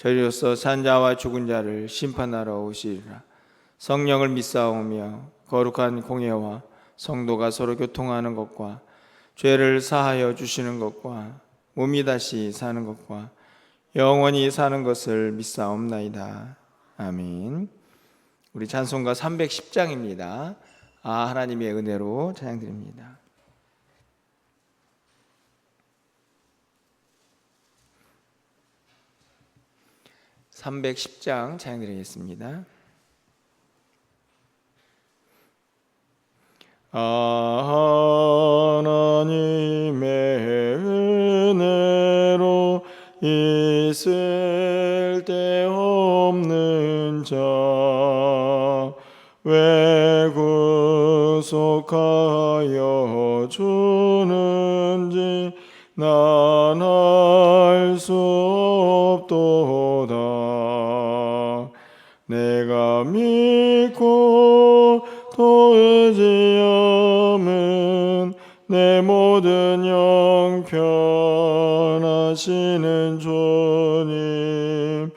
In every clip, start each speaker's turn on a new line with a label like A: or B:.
A: 저리로서 산자와 죽은 자를 심판하러 오시리라. 성령을 믿사오며 거룩한 공예와 성도가 서로 교통하는 것과 죄를 사하여 주시는 것과 몸이 다시 사는 것과 영원히 사는 것을 믿사옵나이다. 아멘. 우리 찬송가 310장입니다. 아 하나님의 은혜로 찬양드립니다. 310장 찬양드리겠습니다. 아 하나님의 은혜로 있을 데 없는 자왜 구속하여 주는지 난 알 수 없도다 내가 믿고 또 의지함은 내 모든 영편 하시는 주님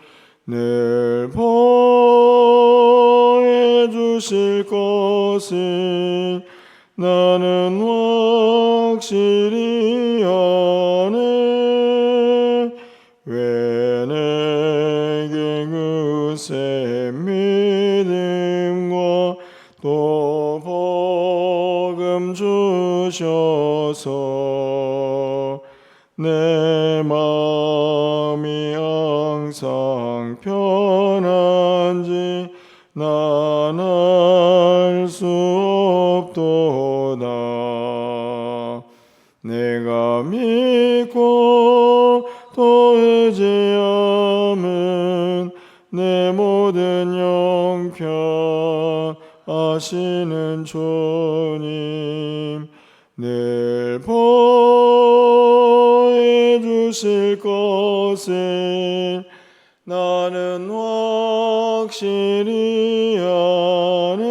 A: 늘 보해 주실 것을 나는 확실 또 복음 주셔서 내 마음이 항상 편한지 난 알 수 없도다. 내가 믿고 또 의지함은 내 모든 영편 아시는 주님 늘 보해 주실 것을 나는 확실히 아네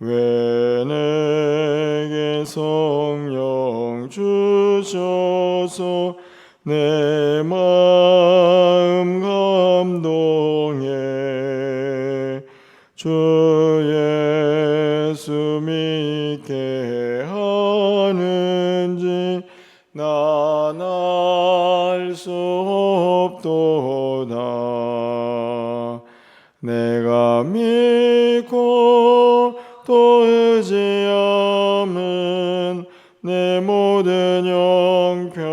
A: 왜 내게 성령 주셔서 내 마음 감동해 주 예수 믿게 하는지 난 알 수 없도다. 내가 믿고 또 의지함은 내 모든 영편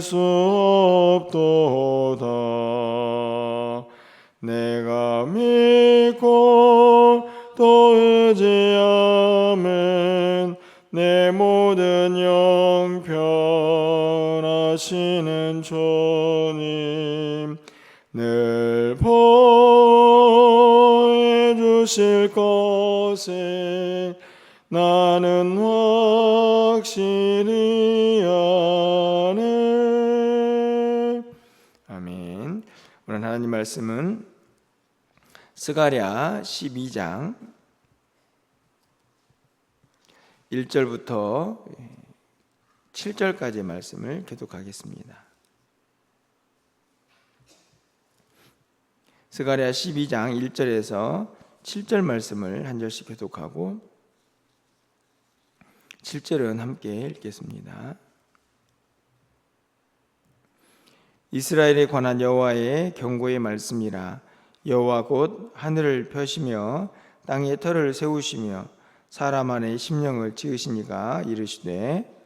A: 수 없도다. 내가 믿고 또 의지함은 내 모든 영편 하시는 주님 늘 보해 주실 것을 나는 확실히 말씀은 스가랴 12장 1절부터 7절까지의 말씀을 교독하겠습니다. 스가랴 12장 1절에서 7절 말씀을 한 절씩 교독하고 7절은 함께 읽겠습니다. 이스라엘에 관한 여호와의 경고의 말씀이라. 여호와 곧 하늘을 펴시며 땅에 터를 세우시며 사람 안에 심령을 지으시니가 이르시되.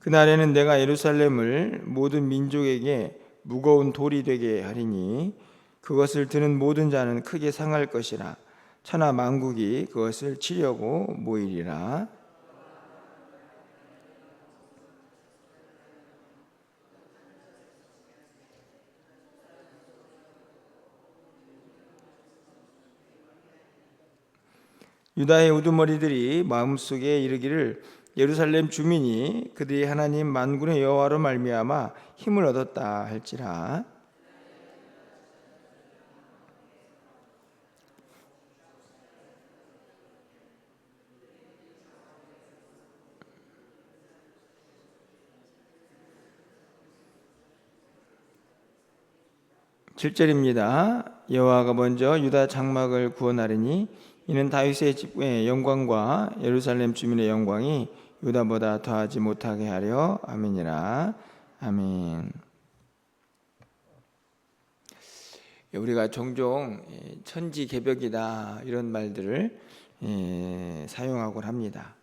A: 그날에는 내가 예루살렘을 모든 민족에게 무거운 돌이 되게 하리니 그것을 드는 모든 자는 크게 상할 것이라 천하 만국이 그것을 치려고 모이리라. 유다의 우두머리들이 마음속에 이르기를 예루살렘 주민이 그들이 하나님 만군의 여호와로 말미암아 힘을 얻었다 할지라 칠절입니다 여호와가 먼저 유다 장막을 구원하리니 이는 다윗의 집의 영광과 예루살렘 주민의 영광이 유다보다 더하지 못하게 하려 아멘이라 아멘. 우리가 종종 예, 천지 개벽이다 이런 말들을 예, 사용하곤 합니다.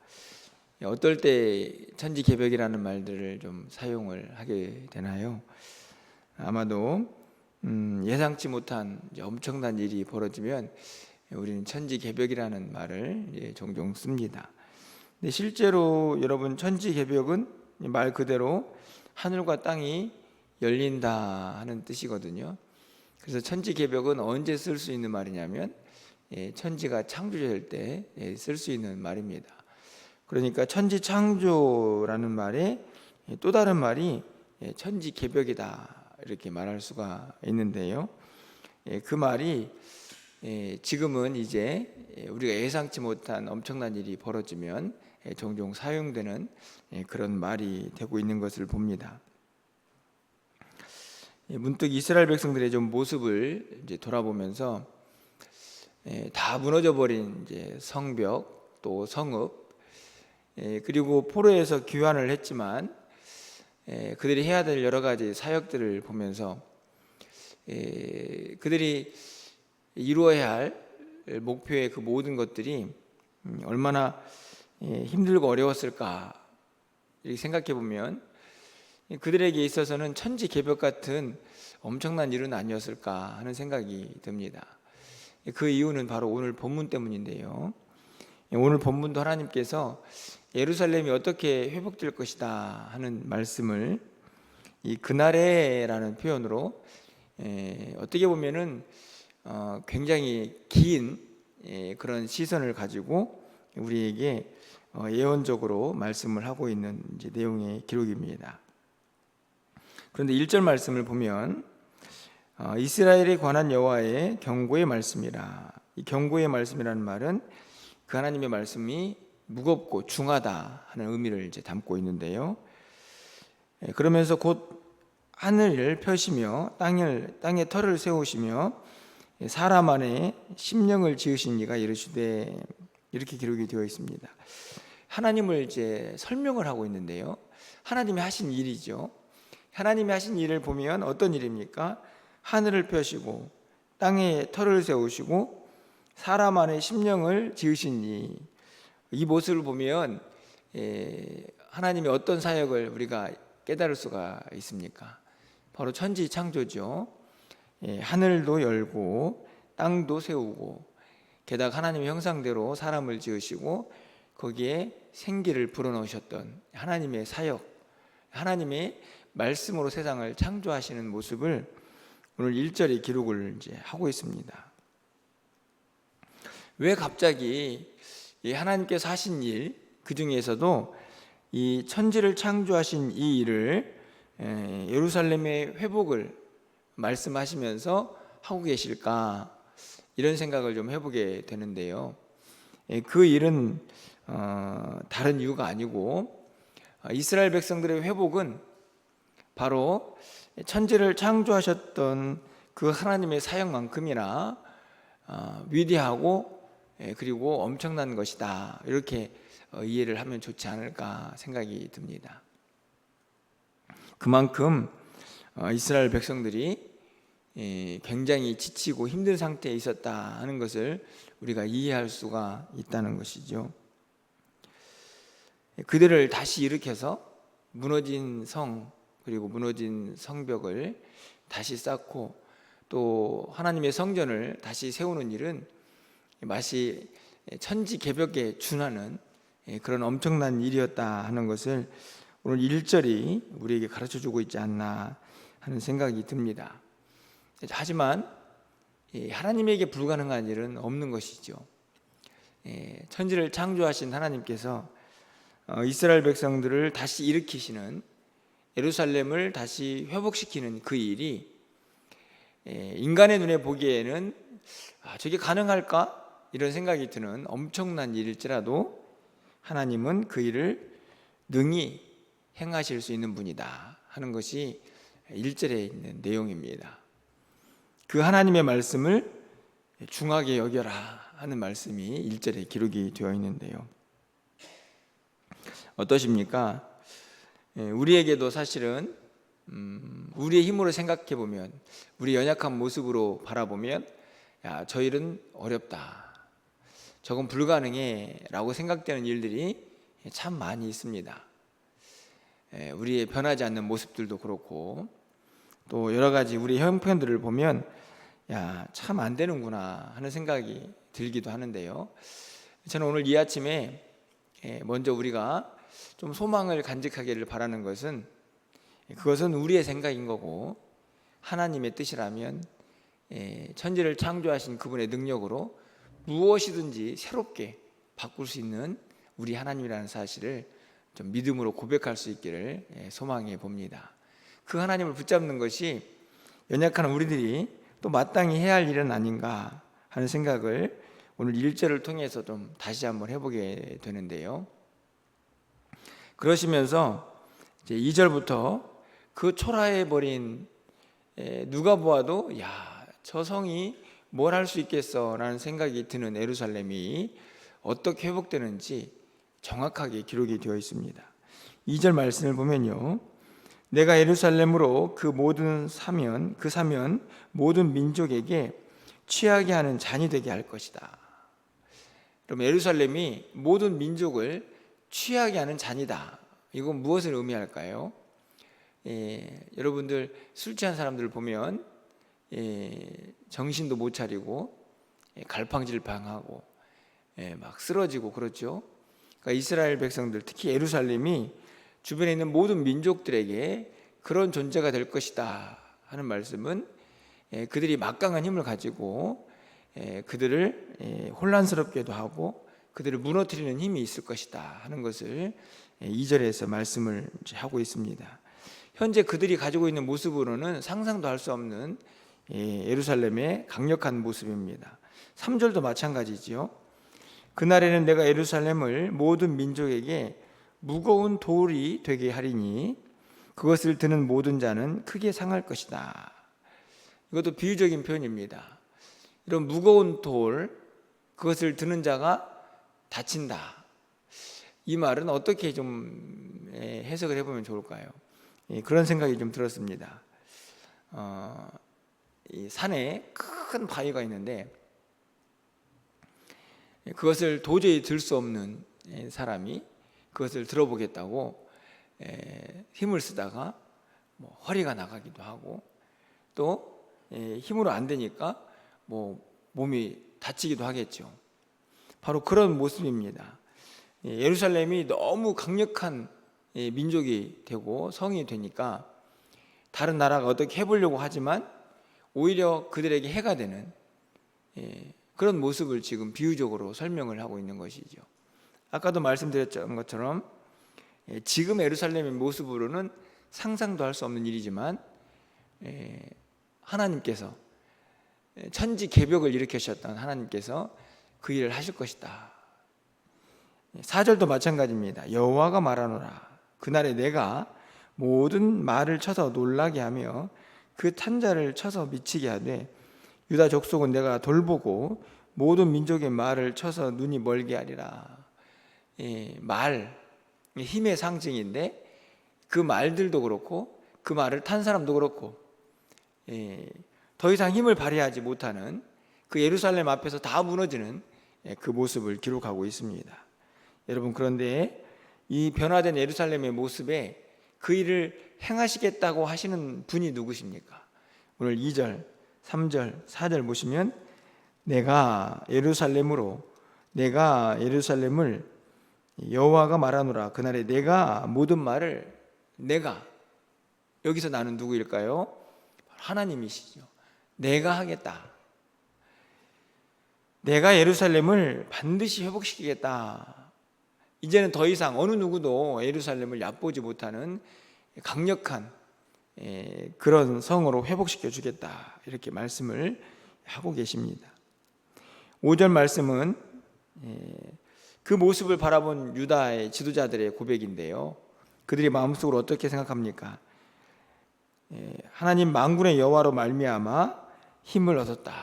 A: 어떨 때 천지 개벽이라는 말들을 좀 사용을 하게 되나요? 아마도 음, 예상치 못한 엄청난 일이 벌어지면 우리는 천지개벽이라는 말을 예, 종종 씁니다. 근데 실제로 여러분 천지개벽은 말 그대로 하늘과 땅이 열린다 하는 뜻이거든요. 그래서 천지개벽은 언제 쓸 수 있는 말이냐면 예, 천지가 창조될 때 쓸수 있는 말입니다. 그러니까 천지 창조라는 말에 또 다른 말이 천지 개벽이다 이렇게 말할 수가 있는데요. 그 말이 지금은 이제 우리가 예상치 못한 엄청난 일이 벌어지면 종종 사용되는 그런 말이 되고 있는 것을 봅니다. 문득 이스라엘 백성들의 좀 모습을 이제 돌아보면서 다 무너져 버린 이제 성벽 또 성읍 그리고 포로에서 귀환을 했지만 그들이 해야 될 여러 가지 사역들을 보면서 그들이 이루어야 할 목표의 그 모든 것들이 음, 얼마나 힘들고 어려웠을까 생각해 보면 그들에게 있어서는 천지 개벽 같은 엄청난 일은 아니었을까 하는 생각이 듭니다. 그 이유는 바로 오늘 본문 때문인데요. 오늘 본문도 하나님께서 예루살렘이 어떻게 회복될 것이다 하는 말씀을 이 그날에라는 표현으로 어떻게 보면은 어, 굉장히 긴 그런 시선을 가지고 우리에게 어, 예언적으로 말씀을 하고 있는 내용의 기록입니다. 그런데 1절 말씀을 보면 어, 이스라엘에 관한 여호와의 경고의 말씀이라. 이 경고의 말씀이라는 말은 그 하나님의 말씀이 무겁고 중하다 하는 의미를 이제 담고 있는데요. 예, 그러면서 곧 하늘을 펴시며 땅을 땅에 터를 세우시며 사람 안에 심령을 지으신 이가 이르시되 이렇게 기록이 되어 있습니다. 하나님을 이제 설명을 하고 있는데요. 하나님이 하신 일이죠. 하나님이 하신 일을 보면 어떤 일입니까? 하늘을 펴시고 땅에 터를 세우시고 사람 안에 심령을 지으신 이, 이 모습을 보면 예, 하나님이 어떤 사역을 우리가 깨달을 수가 있습니까? 바로 천지 창조죠. 예, 하늘도 열고 땅도 세우고 게다가 하나님의 형상대로 사람을 지으시고 거기에 생기를 불어넣으셨던 하나님의 사역, 하나님의 말씀으로 세상을 창조하시는 모습을 오늘 1절에 기록을 이제 하고 있습니다. 왜 갑자기 하나님께서 하신 일, 그 중에서도 이 천지를 창조하신 이 일을 예루살렘의 회복을 말씀하시면서 하고 계실까 이런 생각을 좀 해보게 되는데요. 그 일은 어, 다른 이유가 아니고 어, 이스라엘 백성들의 회복은 바로 천지를 창조하셨던 그 하나님의 사역만큼이나 어, 위대하고 예, 그리고 엄청난 것이다. 이렇게 어, 이해를 하면 좋지 않을까 생각이 듭니다. 그만큼 어, 이스라엘 백성들이 예, 굉장히 지치고 힘든 상태에 있었다 하는 것을 우리가 이해할 수가 있다는 것이죠. 그들을 다시 일으켜서 무너진 성 그리고 무너진 성벽을 다시 쌓고 또 하나님의 성전을 다시 세우는 일은 마치 천지 개벽에 준하는 그런 엄청난 일이었다 하는 것을 오늘 1절이 우리에게 가르쳐 주고 있지 않나 하는 생각이 듭니다. 하지만 하나님에게 불가능한 일은 없는 것이죠. 천지를 창조하신 하나님께서 어, 이스라엘 백성들을 다시 일으키시는 예루살렘을 다시 회복시키는 그 일이 인간의 눈에 보기에는 아, 저게 가능할까 이런 생각이 드는 엄청난 일일지라도 하나님은 그 일을 능히 행하실 수 있는 분이다 하는 것이 1절에 있는 내용입니다. 그 하나님의 말씀을 중하게 여겨라 하는 말씀이 1절에 기록이 되어 있는데요. 어떠십니까? 예, 우리에게도 사실은 음, 우리의 힘으로 생각해 보면 우리 연약한 모습으로 바라보면 야, 저 일은 어렵다. 저건 불가능해라고 생각되는 일들이 참 많이 있습니다. 예, 우리의 변하지 않는 모습들도 그렇고 또 여러 가지 우리 형편들을 보면 야, 참 안 되는구나 하는 생각이 들기도 하는데요. 저는 오늘 이 아침에 예, 먼저 우리가 좀 소망을 간직하기를 바라는 것은 그것은 우리의 생각인 거고 하나님의 뜻이라면 예, 천지를 창조하신 그분의 능력으로 무엇이든지 새롭게 바꿀 수 있는 우리 하나님이라는 사실을 좀 믿음으로 고백할 수 있기를 예, 소망해 봅니다. 그 하나님을 붙잡는 것이 연약한 우리들이 또 마땅히 해야 할 일은 아닌가 하는 생각을 오늘 1절을 통해서 좀 다시 한번 해보게 되는데요. 그러시면서 이제 2절부터 그 초라해 버린 누가 보아도 야, 저 성이 뭘 할 수 있겠어라는 생각이 드는 에루살렘이 어떻게 회복되는지 정확하게 기록이 되어 있습니다. 2절 말씀을 보면요. 내가 예루살렘으로 그 모든 사면 그 사면 모든 민족에게 취하게 하는 잔이 되게 할 것이다. 그럼 예루살렘이 모든 민족을 취하게 하는 잔이다. 이건 무엇을 의미할까요? 예, 여러분들 술 취한 사람들 보면 예, 정신도 못 차리고 예, 갈팡질팡하고 예, 막 쓰러지고 그렇죠. 그러니까 이스라엘 백성들 특히 예루살렘이 주변에 있는 모든 민족들에게 그런 존재가 될 것이다 하는 말씀은 예, 그들이 막강한 힘을 가지고 예, 그들을 예, 혼란스럽게도 하고 그들을 무너뜨리는 힘이 있을 것이다 하는 것을 2절에서 말씀을 하고 있습니다. 현재 그들이 가지고 있는 모습으로는 상상도 할 수 없는 예루살렘의 강력한 모습입니다. 3절도 마찬가지지요. 그날에는 내가 예루살렘을 모든 민족에게 무거운 돌이 되게 하리니 그것을 드는 모든 자는 크게 상할 것이다. 이것도 비유적인 표현입니다. 이런 무거운 돌, 그것을 드는 자가 다친다. 이 말은 어떻게 좀 해석을 해보면 좋을까요? 그런 생각이 좀 들었습니다. 어, 산에 큰 바위가 있는데 그것을 도저히 들 수 없는 사람이 그것을 들어보겠다고 힘을 쓰다가 뭐 허리가 나가기도 하고 또 힘으로 안 되니까 뭐 몸이 다치기도 하겠죠. 바로 그런 모습입니다. 예루살렘이 너무 강력한 민족이 되고 성이 되니까 다른 나라가 어떻게 해보려고 하지만 오히려 그들에게 해가 되는 그런 모습을 지금 비유적으로 설명을 하고 있는 것이죠. 아까도 말씀드렸던 것처럼 지금 예루살렘의 모습으로는 상상도 할 수 없는 일이지만 하나님께서 천지 개벽을 일으키셨던 하나님께서 그 일을 하실 것이다. 4절도 마찬가지입니다. 여호와가 말하노라. 그날에 내가 모든 말을 쳐서 놀라게 하며 그 탄자를 쳐서 미치게 하되 유다 족속은 내가 돌보고 모든 민족의 말을 쳐서 눈이 멀게 하리라. 예, 말 힘의 상징인데 그 말들도 그렇고 그 말을 탄 사람도 그렇고 예, 더 이상 힘을 발휘하지 못하는 그 예루살렘 앞에서 다 무너지는 예, 그 모습을 기록하고 있습니다. 여러분 그런데 이 변화된 예루살렘의 모습에 그 일을 행하시겠다고 하시는 분이 누구십니까? 오늘 2절, 3절, 4절 보시면 내가 예루살렘으로 내가 예루살렘을 여호와가 말하노라 그날에 내가 모든 말을 내가 여기서 나는 누구일까요? 하나님이시죠. 내가 하겠다. 내가 예루살렘을 반드시 회복시키겠다. 이제는 더 이상 어느 누구도 예루살렘을 얕보지 못하는 강력한 예, 그런 성으로 회복시켜 주겠다. 이렇게 말씀을 하고 계십니다. 5절 말씀은 예, 그 모습을 바라본 유다의 지도자들의 고백인데요. 그들이 마음속으로 어떻게 생각합니까? 예, 하나님 만군의 여호와로 말미암아 힘을 얻었다.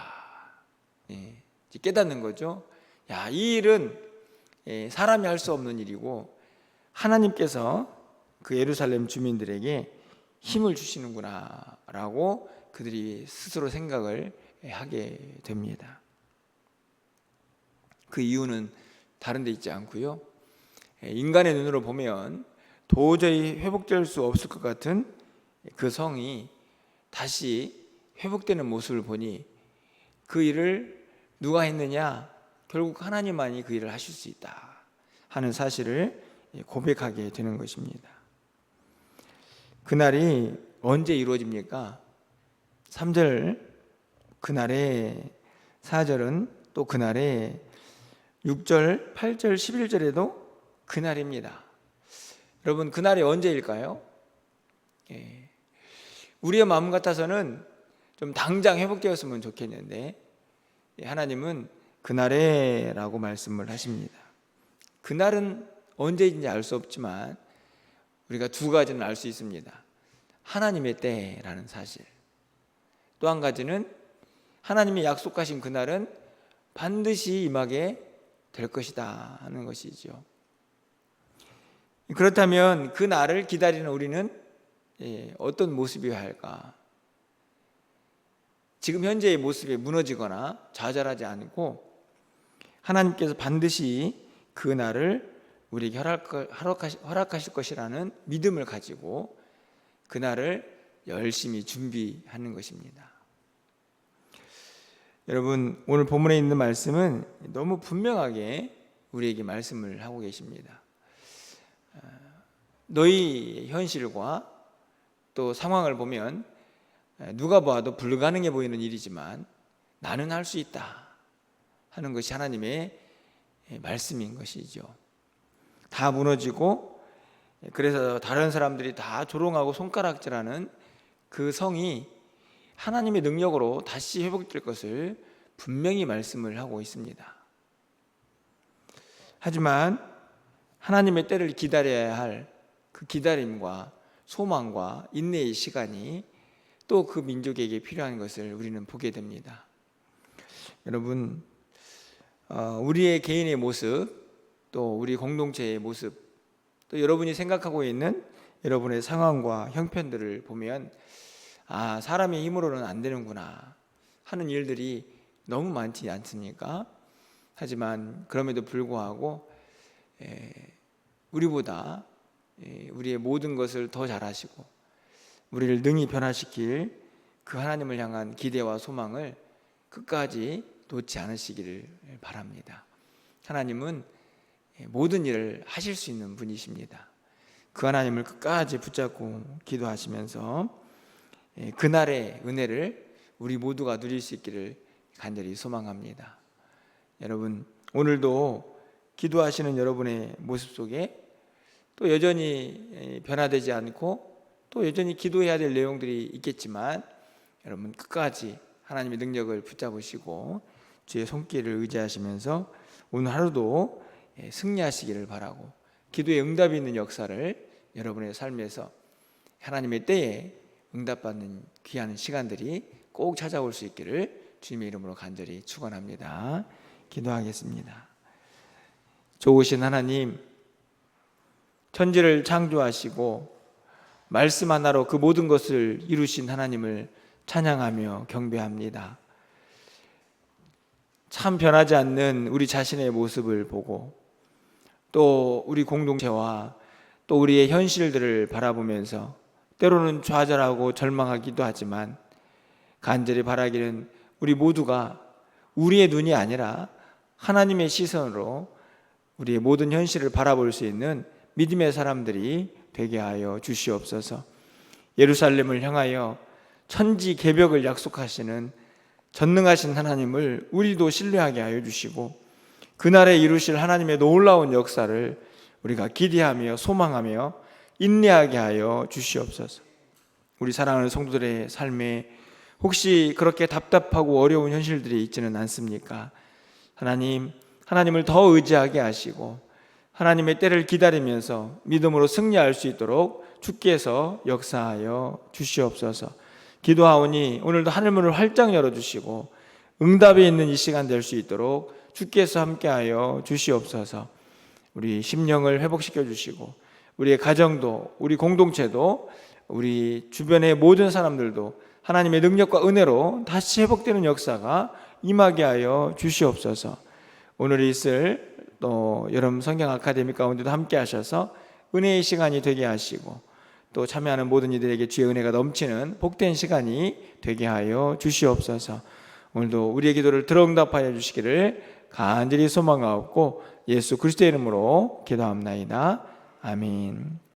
A: 예, 깨닫는 거죠. 야, 이 일은 예, 사람이 할 수 없는 일이고 하나님께서 그 예루살렘 주민들에게 힘을 주시는구나라고 그들이 스스로 생각을 하게 됩니다. 그 이유는 다른 데 있지 않고요. 인간의 눈으로 보면 도저히 회복될 수 없을 것 같은 그 성이 다시 회복되는 모습을 보니 그 일을 누가 했느냐? 결국 하나님만이 그 일을 하실 수 있다 하는 사실을 고백하게 되는 것입니다. 그날이 언제 이루어집니까? 3절 그날에 4절은 또 그날에 6절, 8절, 11절에도 그날입니다. 여러분 그날이 언제일까요? 예. 우리의 마음 같아서는 좀 당장 회복되었으면 좋겠는데 예, 하나님은 그날에라고 말씀을 하십니다. 그날은 언제인지 알 수 없지만 우리가 두 가지는 알 수 있습니다. 하나님의 때라는 사실. 또 한 가지는 하나님이 약속하신 그날은 반드시 임하게 될 것이다 하는 것이죠. 그렇다면 그 날을 기다리는 우리는 예, 어떤 모습이어야 할까? 지금 현재의 모습에 무너지거나 좌절하지 않고 하나님께서 반드시 그 날을 우리에게 허락하실 것이라는 믿음을 가지고 그 날을 열심히 준비하는 것입니다. 여러분 오늘 본문에 있는 말씀은 너무 분명하게 우리에게 말씀을 하고 계십니다. 너희 현실과 또 상황을 보면 누가 봐도 불가능해 보이는 일이지만 나는 할 수 있다 하는 것이 하나님의 말씀인 것이죠. 다 무너지고 그래서 다른 사람들이 다 조롱하고 손가락질하는 그 성이 하나님의 능력으로 다시 회복될 것을 분명히 말씀을 하고 있습니다. 하지만 하나님의 때를 기다려야 할 그 기다림과 소망과 인내의 시간이 또 그 민족에게 필요한 것을 우리는 보게 됩니다. 여러분, 어, 우리의 개인의 모습, 또 우리 공동체의 모습, 또 여러분이 생각하고 있는 여러분의 상황과 형편들을 보면 아 사람의 힘으로는 안 되는구나 하는 일들이 너무 많지 않습니까? 하지만 그럼에도 불구하고 에, 우리보다 에, 우리의 모든 것을 더 잘하시고 우리를 능히 변화시킬 그 하나님을 향한 기대와 소망을 끝까지 놓지 않으시기를 바랍니다. 하나님은 모든 일을 하실 수 있는 분이십니다. 그 하나님을 끝까지 붙잡고 기도하시면서 예, 그날의 은혜를 우리 모두가 누릴 수 있기를 간절히 소망합니다. 여러분, 오늘도 기도하시는 여러분의 모습 속에 또 여전히 예, 변화되지 않고 또 여전히 기도해야 될 내용들이 있겠지만 여러분 끝까지 하나님의 능력을 붙잡으시고 주의 손길을 의지하시면서 오늘 하루도 예, 승리하시기를 바라고 기도에 응답이 있는 역사를 여러분의 삶에서 하나님의 때에 응답받는 귀한 시간들이 꼭 찾아올 수 있기를 주님의 이름으로 간절히 축원합니다. 기도하겠습니다. 좋으신 하나님, 천지를 창조하시고 말씀 하나로 그 모든 것을 이루신 하나님을 찬양하며 경배합니다. 참 변하지 않는 우리 자신의 모습을 보고 또 우리 공동체와 또 우리의 현실들을 바라보면서 때로는 좌절하고 절망하기도 하지만 간절히 바라기는 우리 모두가 우리의 눈이 아니라 하나님의 시선으로 우리의 모든 현실을 바라볼 수 있는 믿음의 사람들이 되게 하여 주시옵소서. 예루살렘을 향하여 천지 개벽을 약속하시는 전능하신 하나님을 우리도 신뢰하게 하여 주시고 그날에 이루실 하나님의 놀라운 역사를 우리가 기대하며 소망하며 인내하게 하여 주시옵소서. 우리 사랑하는 성도들의 삶에 혹시 그렇게 답답하고 어려운 현실들이 있지는 않습니까? 하나님, 하나님을 더 의지하게 하시고 하나님의 때를 기다리면서 믿음으로 승리할 수 있도록 주께서 역사하여 주시옵소서. 기도하오니 오늘도 하늘문을 활짝 열어 주시고 응답이 있는 이 시간 될 수 있도록 주께서 함께하여 주시옵소서. 우리 심령을 회복시켜 주시고 우리의 가정도 우리 공동체도 우리 주변의 모든 사람들도 하나님의 능력과 은혜로 다시 회복되는 역사가 임하게 하여 주시옵소서. 오늘 있을 또 여름 성경 아카데미 가운데도 함께 하셔서 은혜의 시간이 되게 하시고 또 참여하는 모든 이들에게 주의 은혜가 넘치는 복된 시간이 되게 하여 주시옵소서. 오늘도 우리의 기도를 들어 응답하여 주시기를 간절히 소망하옵고 예수 그리스도의 이름으로 기도합나이다. 아멘.